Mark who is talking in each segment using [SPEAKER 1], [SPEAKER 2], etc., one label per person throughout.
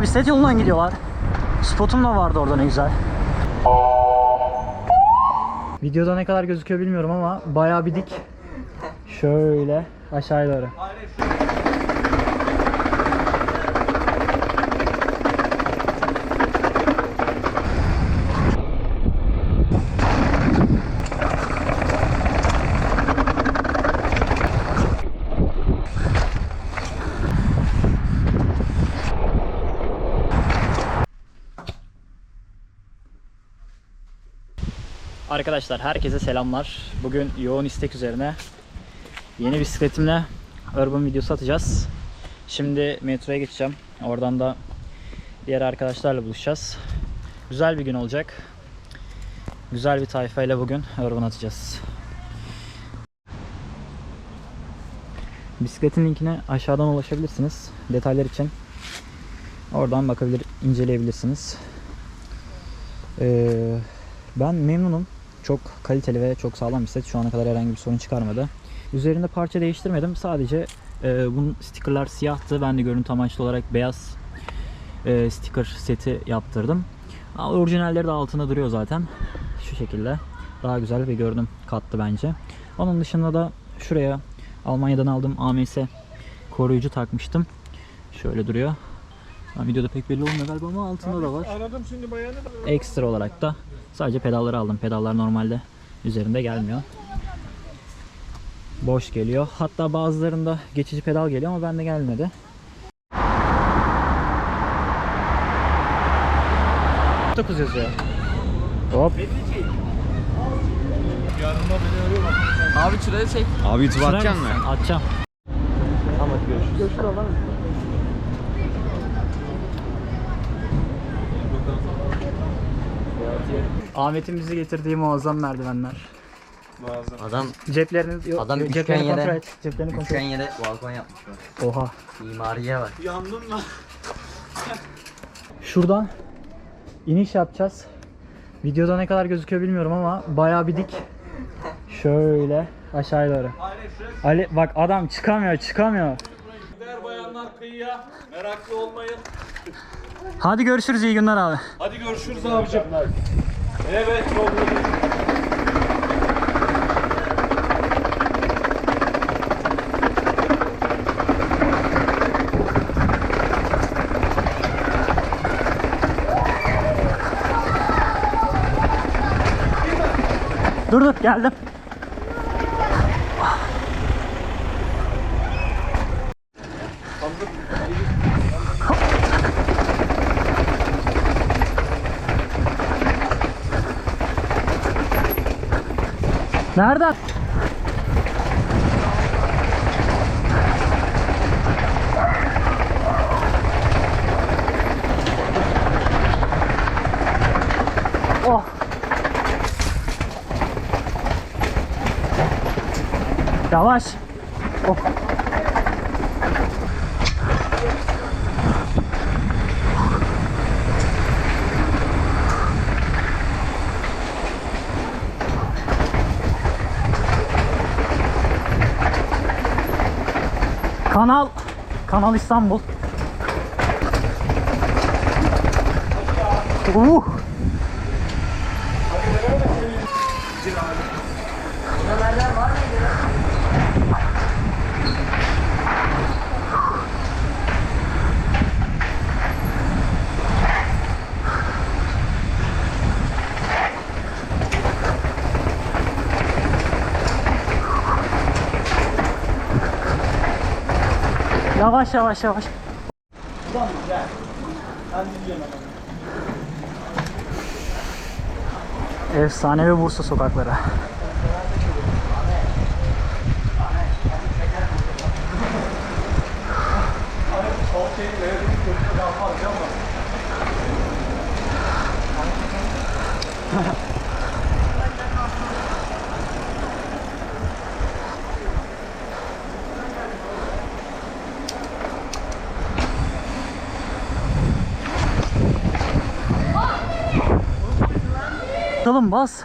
[SPEAKER 1] Bisiklet yolundan gidiyorlar. Spotum da vardı orada ne güzel. Videoda ne kadar gözüküyor bilmiyorum ama bayağı bir dik. Şöyle aşağıya doğru. Arkadaşlar herkese selamlar. Bugün yoğun istek üzerine yeni bisikletimle urban videosu atacağız. Şimdi metroya geçeceğim. Oradan da diğer arkadaşlarla buluşacağız. Güzel bir gün olacak. Güzel bir tayfayla bugün urban atacağız. Bisikletin linkine aşağıdan ulaşabilirsiniz. Detaylar için oradan bakabilir, inceleyebilirsiniz. Ee, ben memnunum. Çok kaliteli ve çok sağlam bir set. Şu ana kadar herhangi bir sorun çıkarmadı. Üzerinde parça değiştirmedim. Sadece e, bunun stickerlar siyahtı. Ben de görüntü amaçlı olarak beyaz e, sticker seti yaptırdım. Ama orijinalleri de altında duruyor zaten. Şu şekilde. Daha güzel bir görünüm kattı bence. Onun dışında da şuraya Almanya'dan aldığım AMS koruyucu takmıştım. Şöyle duruyor. Ha, videoda pek belli olmuyor galiba ama altında da var.
[SPEAKER 2] Aradım şimdi bayanı da.
[SPEAKER 1] Ekstra olarak da sadece pedalları aldım. Pedallar normalde üzerinde gelmiyor. Boş geliyor. Hatta bazılarında geçici pedal geliyor ama bende gelmedi. Dokuz yazıyor. Hop.
[SPEAKER 3] Abi şuraya çek.
[SPEAKER 4] Abi YouTube atacaksın mı?
[SPEAKER 1] Atacağım.
[SPEAKER 2] Tamam hadi görüşürüz. Görüşürüz
[SPEAKER 1] Ahmet'in bizi getirdiği muazzam merdivenler.
[SPEAKER 2] Bazen.
[SPEAKER 4] Adam
[SPEAKER 1] Ceplerini, yok,
[SPEAKER 4] Adam
[SPEAKER 1] ceplerini
[SPEAKER 4] üçgen
[SPEAKER 1] kontrol
[SPEAKER 4] yere-
[SPEAKER 1] et. Ceplerini kontrol
[SPEAKER 4] üçgen
[SPEAKER 1] et.
[SPEAKER 4] yere balkon yapmışlar.
[SPEAKER 1] Oha.
[SPEAKER 4] Mimariye bak.
[SPEAKER 2] Yandım lan.
[SPEAKER 1] Şuradan iniş yapacağız. Videoda ne kadar gözüküyor bilmiyorum ama bayağı bir dik. Şöyle aşağıya doğru. Ali bak adam çıkamıyor çıkamıyor.
[SPEAKER 2] Gider bayanlar kıyıya. Meraklı olmayın.
[SPEAKER 1] Hadi görüşürüz iyi günler abi.
[SPEAKER 2] Hadi görüşürüz abicim. Evet yolladım.
[SPEAKER 1] Dur dur geldim. Nereden? Oh. Yavaş. Oh. Kanal Kanal İstanbul. Uh. Yavaş yavaş yavaş. Efsanevi Bursa sokakları. Dalım bas.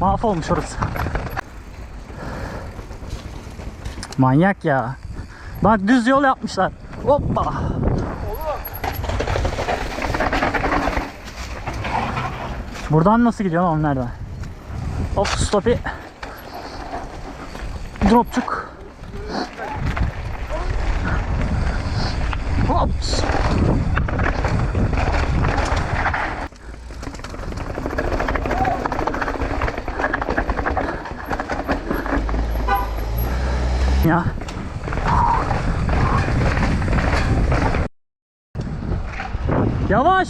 [SPEAKER 1] Mahvolmuş orası. Manyak ya. Bak düz yol yapmışlar. Hoppa. Buradan nasıl gidiyor lan nereden? Hop stopi. Dropçuk. Hops. Ya. Yavaş.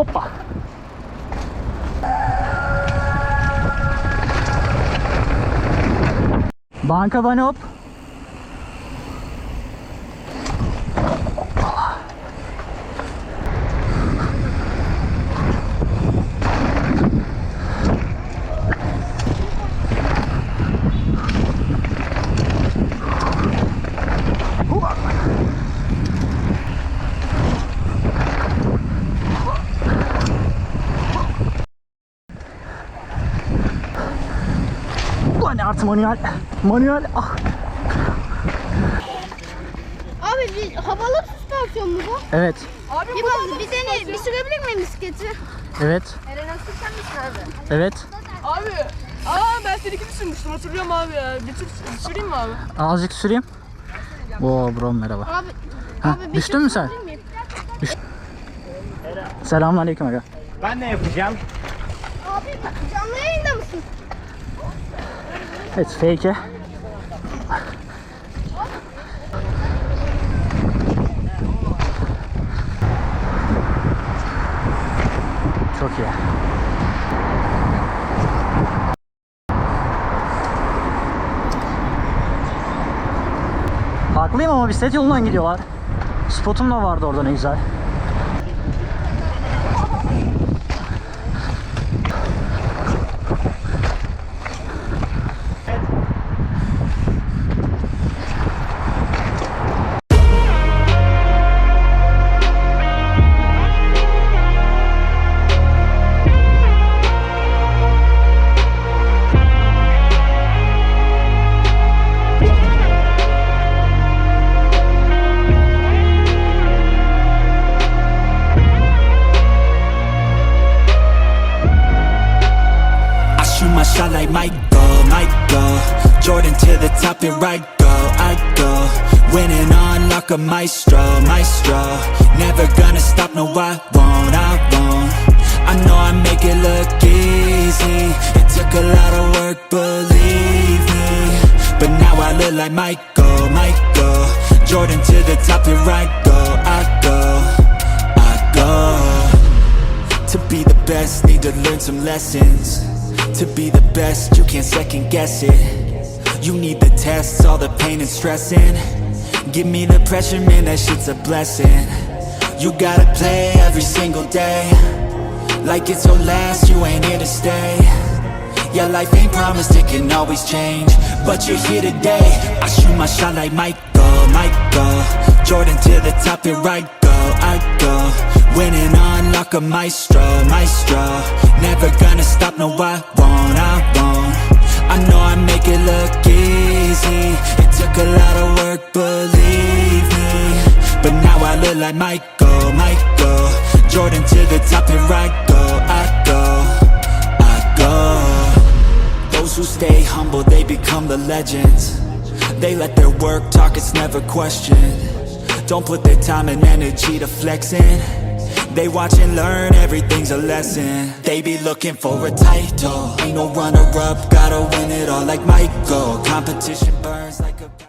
[SPEAKER 1] Hoppa. Banka bunny manuel. Manuel. Ah.
[SPEAKER 3] Abi bir havalı süspansiyon mu bu?
[SPEAKER 1] Evet.
[SPEAKER 3] Abi bir, bak, bir dene, bir sürebilir miyim bisikleti?
[SPEAKER 1] Evet.
[SPEAKER 3] Eren Aslı sen misin abi?
[SPEAKER 1] Evet.
[SPEAKER 5] Abi. Aa ben seninkini sürmüştüm hatırlıyorum abi ya. Bir tür süreyim mi abi?
[SPEAKER 1] Azıcık süreyim. Oo bro merhaba.
[SPEAKER 3] Abi,
[SPEAKER 1] Ha,
[SPEAKER 3] abi
[SPEAKER 1] düştün mü sen?
[SPEAKER 3] sürebilir miyim?
[SPEAKER 1] Selamünaleyküm aga.
[SPEAKER 2] Ben ne yapacağım?
[SPEAKER 3] Abi canlı yayında mısın?
[SPEAKER 1] Evet fake. Çok iyi. Haklıyım ama bisiklet yolundan gidiyorlar. Spotum da vardı orada ne güzel.
[SPEAKER 6] My shot like Michael, Michael Jordan to the top, here I go, I go. Winning on like a maestro, maestro. Never gonna stop, no I won't, I won't. I know I make it look easy. It took a lot of work, believe me. But now I look like Michael, Michael Jordan to the top, here I go, I go, I go. To be the best, need to learn some lessons. To be the best, you can't second guess it. You need the tests, all the pain and stressing. Give me the pressure, man, that shit's a blessing. You gotta play every single day. Like it's your last, you ain't here to stay. Yeah, life ain't promised, it can always change. But you're here today. I shoot my shot like Michael, Michael. Jordan to the top, here I go, I go. Winning on like a maestro, maestro. Never gonna stop, no, I won't, I won't. I know I make it look easy. It took a lot of work, believe me. But now I look like Michael, Michael. Jordan to the top, here I go, I go, I go. Those who stay humble, they become the legends. They let their work talk, it's never questioned. Don't put their time and energy to flexing. They watch and learn, everything's a lesson. They be looking for a title. Ain't no runner up, gotta win it all like Michael. Competition burns like a.